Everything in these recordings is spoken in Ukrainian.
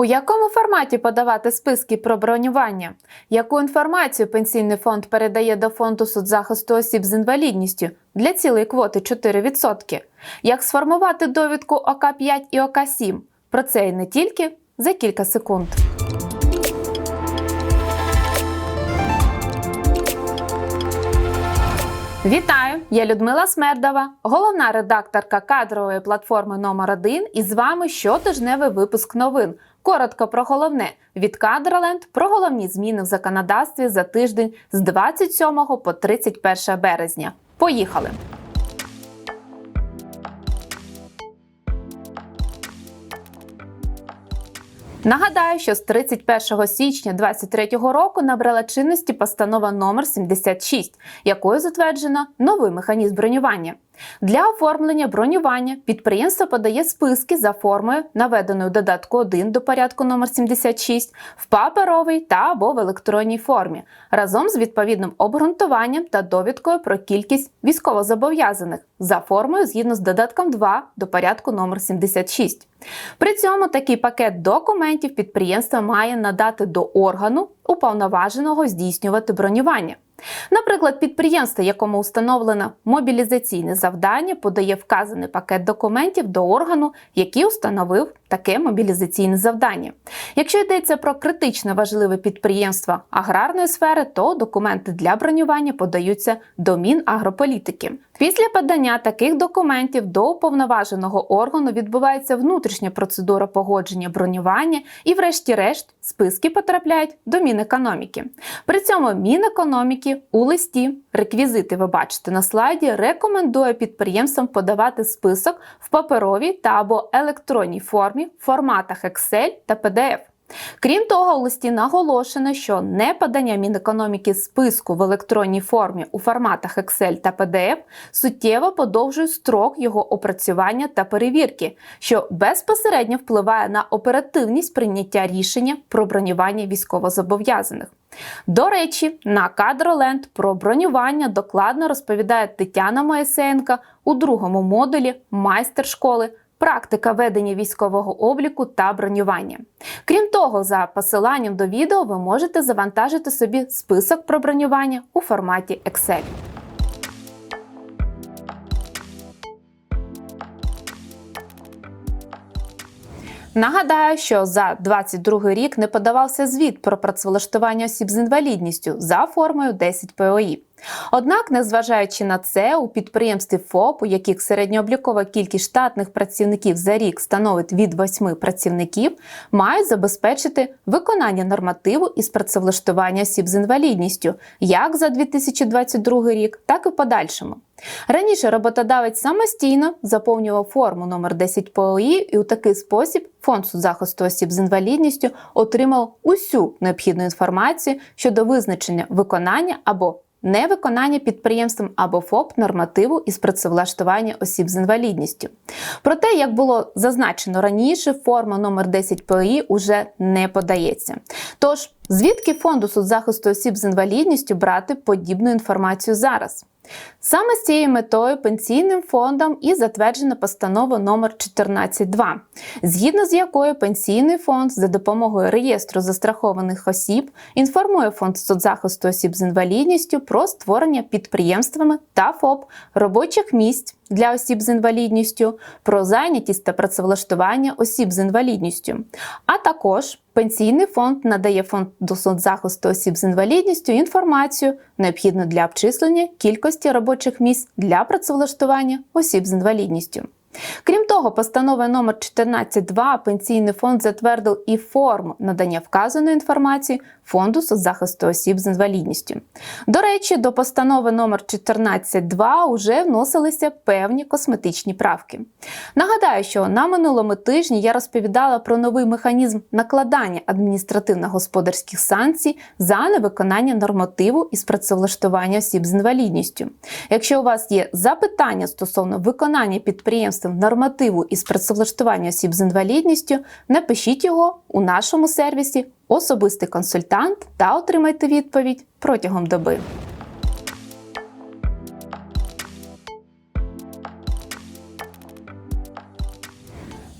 У якому форматі подавати списки про бронювання? Яку інформацію пенсійний фонд передає до фонду соцзахисту осіб з інвалідністю для цілої квоти 4%? Як сформувати довідку ОК5 і ОК7? Про це і не тільки за кілька секунд. Вітаю! Я Людмила Смердова, головна редакторка кадрової платформи номер 1 і з вами щотижневий випуск новин. Коротко про головне від Кадроленд про головні зміни в законодавстві за тиждень з 27 по 31 березня. Поїхали! Нагадаю, що з 31 січня 2023 року набрала чинності постанова номер 76, якою затверджено новий механізм бронювання. Для оформлення бронювання підприємство подає списки за формою, наведеною додатку 1 до порядку номер 76 в паперовій та або в електронній формі, разом з відповідним обґрунтуванням та довідкою про кількість військовозобов'язаних за формою згідно з додатком 2 до порядку номер 76. При цьому такий пакет документів підприємство має надати до органу, уповноваженого здійснювати бронювання. Наприклад, підприємство, якому установлено мобілізаційне завдання, подає вказаний пакет документів до органу, який установив таке мобілізаційне завдання. Якщо йдеться про критично важливе підприємство аграрної сфери, то документи для бронювання подаються до Мінагрополітики. Після подання таких документів до уповноваженого органу відбувається внутрішня процедура погодження бронювання і, врешті-решт, списки потрапляють до Мінекономіки. При цьому Мінекономіки у листі реквізити ви бачите на слайді рекомендує підприємствам подавати список в паперовій та або електронній формі в форматах Excel та PDF. Крім того, у листі наголошено, що неподання Мінекономіки списку в електронній формі у форматах Excel та PDF суттєво подовжує строк його опрацювання та перевірки, що безпосередньо впливає на оперативність прийняття рішення про бронювання військовозобов'язаних. До речі, на Кадроленд про бронювання докладно розповідає Тетяна Моєсеєнка у другому модулі майстер школи Практика ведення військового обліку та бронювання. Крім того, за посиланням до відео ви можете завантажити собі список про бронювання у форматі Excel. Нагадаю, що за 22 рік не подавався звіт про працевлаштування осіб з інвалідністю за формою 10 ПОІ. Однак, незважаючи на це, у підприємстві ФОП, у яких середньооблікова кількість штатних працівників за рік становить від 8 працівників, мають забезпечити виконання нормативу із працевлаштування осіб з інвалідністю як за 2022 рік, так і в подальшому. Раніше роботодавець самостійно заповнював форму номер 10 ПОІ, і у такий спосіб фонд соцзахисту осіб з інвалідністю отримав усю необхідну інформацію щодо визначення виконання або невиконання підприємством або ФОП нормативу із працевлаштування осіб з інвалідністю. Проте, як було зазначено раніше, форма номер 10 ПІ уже не подається. Тож, звідки фонду соцзахисту осіб з інвалідністю брати подібну інформацію зараз? Саме з цією метою пенсійним фондом і затверджена постанова номер 14.2, згідно з якою пенсійний фонд за допомогою реєстру застрахованих осіб інформує фонд соцзахисту осіб з інвалідністю про створення підприємствами та ФОП робочих місць для осіб з інвалідністю, про зайнятість та працевлаштування осіб з інвалідністю, а також Пенсійний фонд надає фонд до соцзахисту осіб з інвалідністю інформацію, необхідну для обчислення кількості робочих місць для працевлаштування осіб з інвалідністю. Крім того, постановою номер 14.2 пенсійний фонд затвердив і форму надання вказаної інформації фонду соцзахисту осіб з інвалідністю. До речі, до постанови номер 14.2 вже вносилися певні косметичні правки. Нагадаю, що на минулому тижні я розповідала про новий механізм накладання адміністративно-господарських санкцій за невиконання нормативу із працевлаштування осіб з інвалідністю. Якщо у вас є запитання стосовно виконання підприємством нормативу із працевлаштування осіб з інвалідністю, напишіть його у нашому сервісі Особистий консультант та отримайте відповідь протягом доби.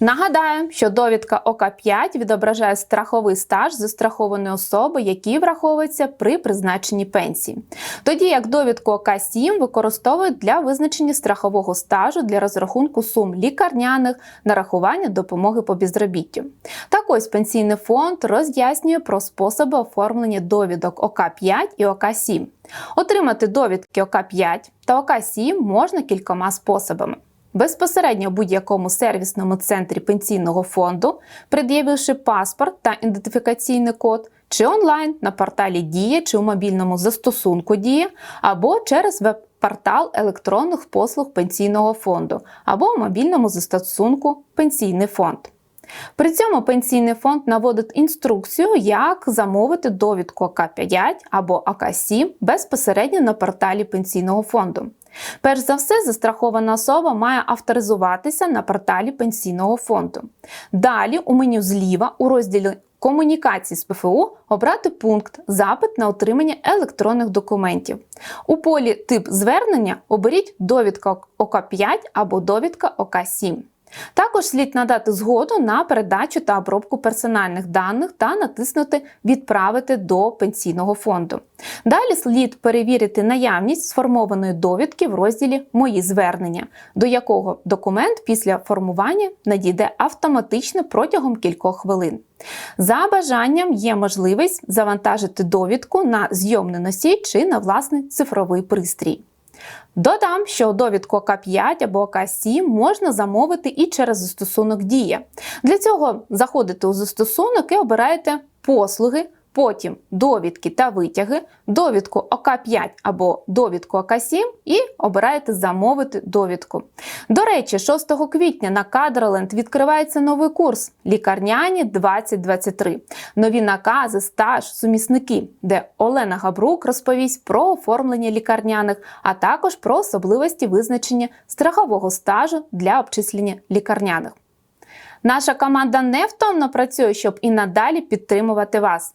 Нагадаю, що довідка ОК5 відображає страховий стаж застрахованої особи, який враховується при призначенні пенсії. Тоді як довідку ОК7 використовують для визначення страхового стажу для розрахунку сум лікарняних нарахування допомоги по безробіттю. Так ось пенсійний фонд роз'яснює про способи оформлення довідок ОК5 і ОК7. Отримати довідки ОК5 та ОК7 можна кількома способами. Безпосередньо в будь-якому сервісному центрі пенсійного фонду, пред'явивши паспорт та ідентифікаційний код, чи онлайн на порталі Дія чи у мобільному застосунку Дія, або через веб-портал електронних послуг пенсійного фонду, або у мобільному застосунку Пенсійний фонд. При цьому пенсійний фонд наводить інструкцію, як замовити довідку АК5 або АК7 безпосередньо на порталі пенсійного фонду. Перш за все, застрахована особа має авторизуватися на порталі пенсійного фонду. Далі у меню зліва у розділі Комунікації з ПФУ обрати пункт Запит на отримання електронних документів. У полі Тип звернення оберіть довідка ОК5 або довідка ОК7. Також слід надати згоду на передачу та обробку персональних даних та натиснути Відправити до пенсійного фонду. Далі слід перевірити наявність сформованої довідки в розділі Мої звернення, до якого документ після формування надійде автоматично протягом кількох хвилин. За бажанням є можливість завантажити довідку на зйомний носій чи на власний цифровий пристрій. Додам, що довідку К5 або К7 можна замовити і через застосунок Дія. Для цього заходите у застосунок і обираєте послуги потім довідки та витяги, довідку ОК5 або довідку ОК7 і обираєте замовити довідку. До речі, 6 квітня на Кадроленд відкривається новий курс Лікарняні 2023. Нові накази, стаж, сумісники, де Олена Габрук розповість про оформлення лікарняних, а також про особливості визначення страхового стажу для обчислення лікарняних. Наша команда невтомно працює, щоб і надалі підтримувати вас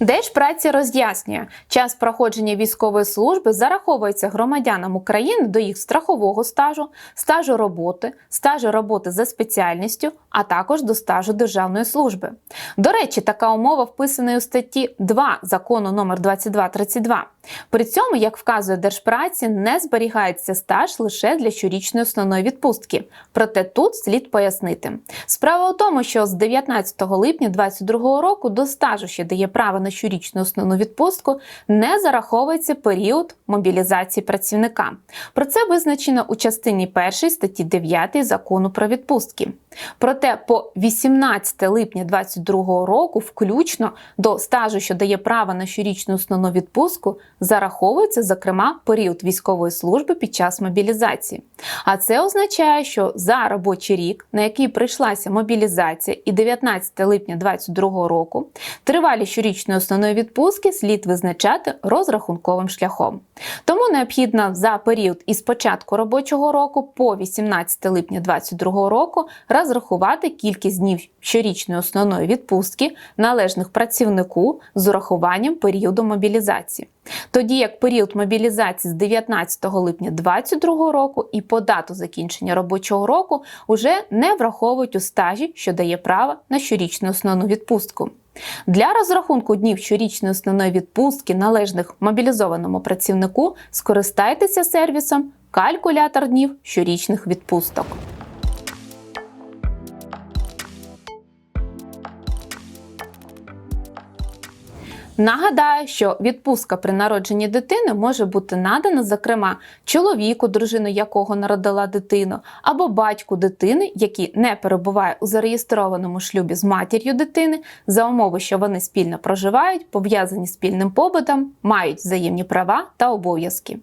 Держпраця роз'яснює, час проходження військової служби зараховується громадянам України до їх страхового стажу, стажу роботи, стажу роботи за спеціальністю, а також до стажу державної служби. До речі, така умова вписана у статті 2 закону номер 2232. При цьому, як вказує Держпраці, не зберігається стаж лише для щорічної основної відпустки. Проте тут слід пояснити. Справа у тому, що з 19 липня 2022 року до стажу, що дає право на щорічну основну відпустку, не зараховується період мобілізації працівника. Про це визначено у частині 1 статті 9 закону про відпустки. Проте по 18 липня 2022 року, включно до стажу, що дає право на щорічну основну відпустку, зараховується, зокрема, період військової служби під час мобілізації. А це означає, що за робочий рік, на який прийшлася мобілізація, і 19 липня 2022 року, тривалі щорічної основної відпустки слід визначати розрахунковим шляхом. Тому необхідно за період із початку робочого року по 18 липня 2022 року розрахувати кількість днів щорічної основної відпустки належних працівнику з урахуванням періоду мобілізації. Тоді як період мобілізації з 19 липня 2022 року і по дату закінчення робочого року вже не враховують у стажі, що дає право на щорічну основну відпустку. Для розрахунку днів щорічної основної відпустки належних мобілізованому працівнику скористайтеся сервісом калькулятор днів щорічних відпусток. Нагадаю, що відпустка при народженні дитини може бути надана, зокрема, чоловіку, дружину якого народила дитину, або батьку дитини, який не перебуває у зареєстрованому шлюбі з матір'ю дитини, за умови, що вони спільно проживають, пов'язані спільним побутом, мають взаємні права та обов'язки.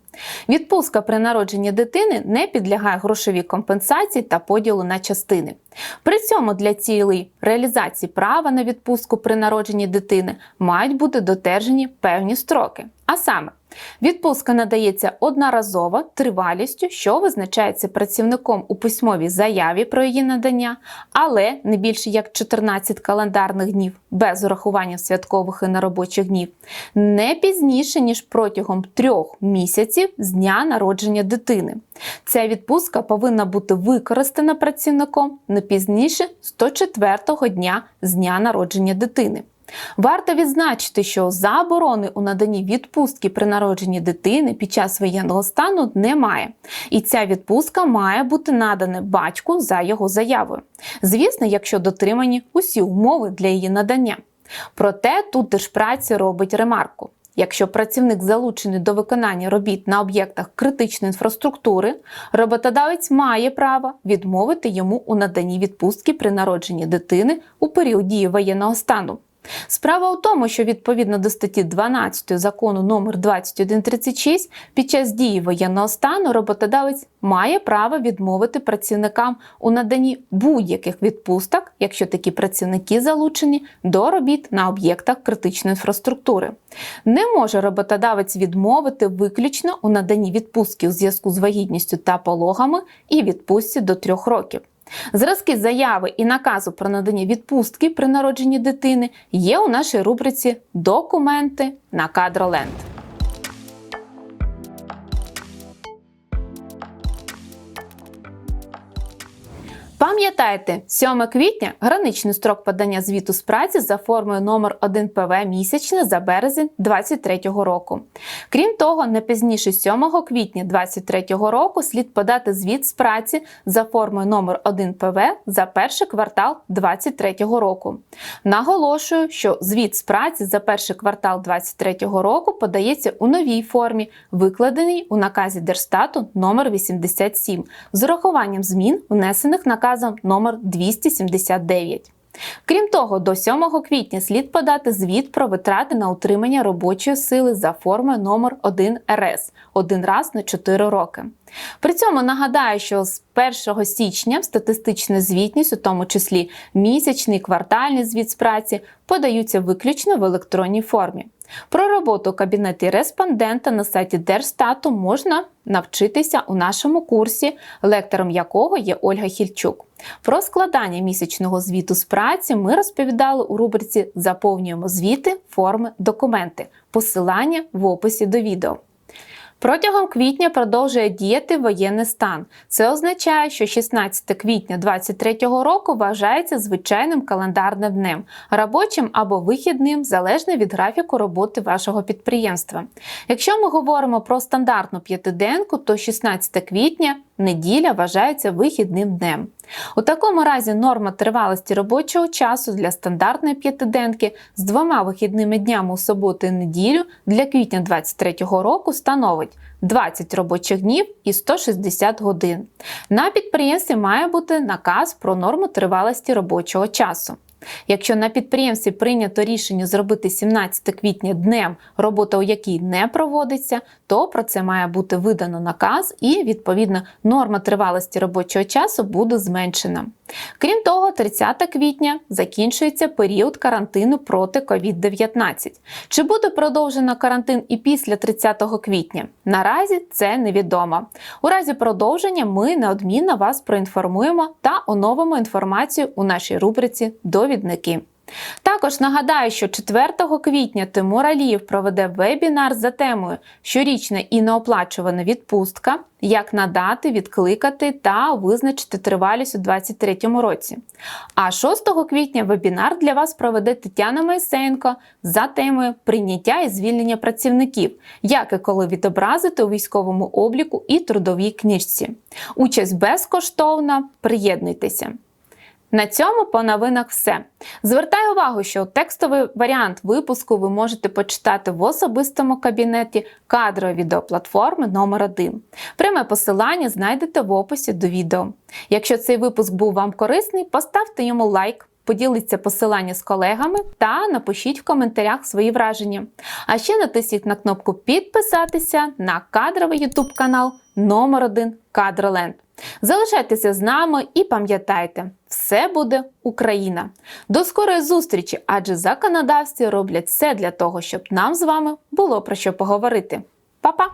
Відпустка при народженні дитини не підлягає грошовій компенсації та поділу на частини. При цьому для цілей реалізації права на відпустку при народженні дитини мають бути дотержені певні строки. А саме, відпустка надається одноразово тривалістю, що визначається працівником у письмовій заяві про її надання, але не більше як 14 календарних днів без урахування святкових і неробочих днів, не пізніше ніж протягом трьох місяців з дня народження дитини. Ця відпустка повинна бути використана працівником не пізніше 104-го дня з дня народження дитини. Варто відзначити, що заборони у наданні відпустки при народженні дитини під час воєнного стану немає, і ця відпустка має бути надана батьку за його заявою. Звісно, якщо дотримані усі умови для її надання. Проте тут держпраці робить ремарку. Якщо працівник залучений до виконання робіт на об'єктах критичної інфраструктури, роботодавець має право відмовити йому у наданні відпустки при народженні дитини у період дії воєнного стану. Справа у тому, що відповідно до статті 12 закону номер 2136 під час дії воєнного стану роботодавець має право відмовити працівникам у наданні будь-яких відпусток, якщо такі працівники залучені до робіт на об'єктах критичної інфраструктури. Не може роботодавець відмовити виключно у наданні відпустки у зв'язку з вагітністю та пологами і відпустці до трьох років. Зразки заяви і наказу про надання відпустки при народженні дитини є у нашій рубриці Документи на кадроленд. Пам'ятайте, 7 квітня граничний строк подання звіту з праці за формою номер 1 ПВ місячне за березень 2023 року. Крім того, не пізніше 7 квітня 2023 року слід подати звіт з праці за формою номер 1 ПВ за перший квартал 2023 року. Наголошую, що звіт з праці за перший квартал 2023 року подається у новій формі, викладеній у наказі Держстату номер 87 з урахуванням змін, внесених наказом номер 279. Крім того, до 7 квітня слід подати звіт про витрати на утримання робочої сили за формою номер 1 РС один раз на 4 роки. При цьому нагадаю, що з 1 січня статистична звітність, у тому числі місячний квартальний звіт з праці, подаються виключно в електронній формі. Про роботу кабінеті респондента на сайті Держстату можна навчитися у нашому курсі, лектором якого є Ольга Хільчук. Про складання місячного звіту з праці ми розповідали у рубриці Заповнюємо звіти, форми, документи, посилання в описі до відео. Протягом квітня продовжує діяти воєнний стан. Це означає, що 16 квітня 2023 року вважається звичайним календарним днем, робочим або вихідним, залежно від графіку роботи вашого підприємства. Якщо ми говоримо про стандартну п'ятиденку, то 16 квітня неділя вважається вихідним днем. У такому разі норма тривалості робочого часу для стандартної п'ятиденки з двома вихідними днями у суботу і неділю для квітня 2023 року становить 20 робочих днів і 160 годин. На підприємстві має бути наказ про норму тривалості робочого часу. Якщо на підприємстві прийнято рішення зробити 17 квітня днем, робота у якій не проводиться, то про це має бути видано наказ і, відповідно, норма тривалості робочого часу буде зменшена. Крім того, 30 квітня закінчується період карантину проти COVID-19. Чи буде продовжено карантин і після 30 квітня? Наразі це невідомо. У разі продовження ми неодмінно вас проінформуємо та оновимо інформацію у нашій рубриці Довідники. Також нагадаю, що 4 квітня Тимур Алієв проведе вебінар за темою щорічна і неоплачувана відпустка, як надати, відкликати та визначити тривалість у 2023 році. А 6 квітня вебінар для вас проведе Тетяна Майсенко за темою прийняття і звільнення працівників, як і коли відобразити у військовому обліку і трудовій книжці. Участь безкоштовна, приєднуйтеся. На цьому по новинах все. Звертаю увагу, що текстовий варіант випуску ви можете почитати в особистому кабінеті кадрової відеоплатформи номер 1 Пряме посилання знайдете в описі до відео. Якщо цей випуск був вам корисний, поставте йому лайк. поділіться посилання з колегами та напишіть в коментарях свої враження. А ще натисніть на кнопку підписатися на кадровий YouTube канал номер 1 Кадроленд. Залишайтеся з нами і пам'ятайте, все буде Україна. До скорої зустрічі, адже законодавці роблять все для того, щоб нам з вами було про що поговорити. Па-па!